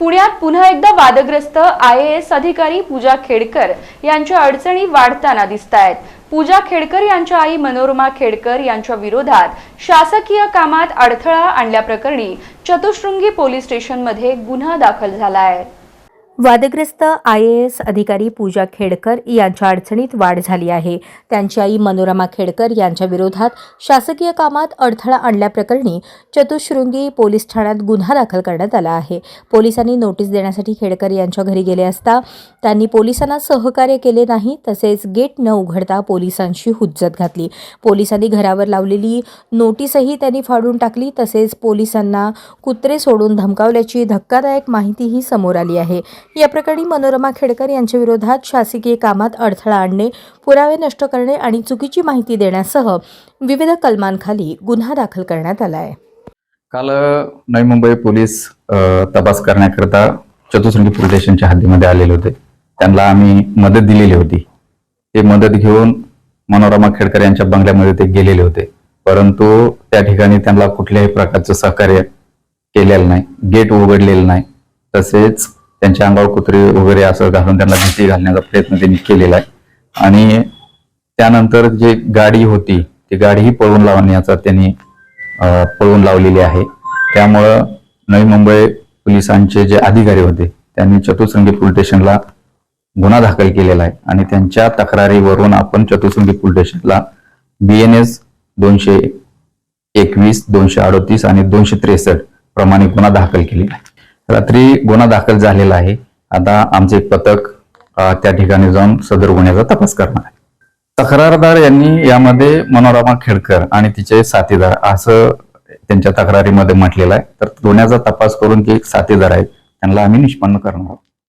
पुण्यात पुन्हा एकदा वादग्रस्त आय ए एस अधिकारी पूजा खेडकर यांच्या अडचणी वाढताना दिसत आहेत पूजा खेडकर यांच्या आई मनोरमा खेडकर यांच्या विरोधात शासकीय कामात अडथळा आणल्याप्रकरणी चतुशृंगी पोलीस स्टेशनमध्ये गुन्हा दाखल झाला आहे वादग्रस्त आय ए एस अधिकारी पूजा खेडकर यांच्या अडचणीत वाढ झाली आहे. त्यांची आई मनोरमा खेडकर यांच्या विरोधात शासकीय कामात अडथळा आणल्याप्रकरणी चतुःशृंगी पोलीस ठाण्यात गुन्हा दाखल करण्यात आला आहे. पोलिसांनी नोटीस देण्यासाठी खेडकर यांच्या घरी गेले असता त्यांनी पोलिसांना सहकार्य केले नाही तसेच गेट न उघडता पोलिसांशी हुज्जत घातली. पोलिसांनी घरावर लावलेली नोटीसही त्यांनी फाडून टाकली तसेच पोलिसांना कुत्रे सोडून धमकावल्याची धक्कादायक माहितीही समोर आली आहे. या प्रकरणी मनोरमा खेडकर यांच्या विरोधात शासकीय कामात अडथळा आणणे पुरावे नष्ट करणे आणि चुकीची माहिती देण्यासह विविध कलमांखाली गुन्हा दाखल करण्यात आला आहे काल नवी मुंबई पोलीस तपास करण्याकरता चतुसृंगी पोलीस हद्दीमध्ये आलेले होते. त्यांना आम्ही मदत दिलेली होती. ते मदत घेऊन मनोरमा खेडकर यांच्या बंगल्यामध्ये ते गेलेले होते. परंतु त्या ठिकाणी त्यांना कुठल्याही प्रकारचं सहकार्य केलेलं नाही. गेट उघडलेलं नाही. तसेच त्यांच्या अंगावर कुत्रे वगैरे असं घालून त्यांना भीती घालण्याचा प्रयत्न त्यांनी केलेला आहे. आणि त्यानंतर जे गाडी होती ती गाडीही पळवून लावण्याचा त्यांनी पळवून लावलेली आहे. त्यामुळं नवी मुंबई पोलिसांचे जे अधिकारी होते त्यांनी चतुसंगी पोलीस स्टेशनला गुन्हा दाखल केलेला आहे. आणि त्यांच्या तक्रारीवरून आपण चतुसंगी पोलीस स्टेशनला बी एन एस दोनशे एकवीस दोनशे अडतीस आणि दोनशे त्रेसष्ट प्रमाणे गुन्हा दाखल केलेला आहे. रात्री गुन्हा दाखल झालेला आहे. आता आमचे एक पथक त्या ठिकाणी जाऊन सदर गुन्ह्याचा तपास करणार आहे. तक्रारदार यांनी यामध्ये मनोरमा खेडकर आणि तिचे साथीदार असं त्यांच्या तक्रारीमध्ये म्हटलेलं आहे. तर गुन्ह्याचा तपास करून जे साथीदार आहेत त्यांना आम्ही निष्पन्न करणार आहोत.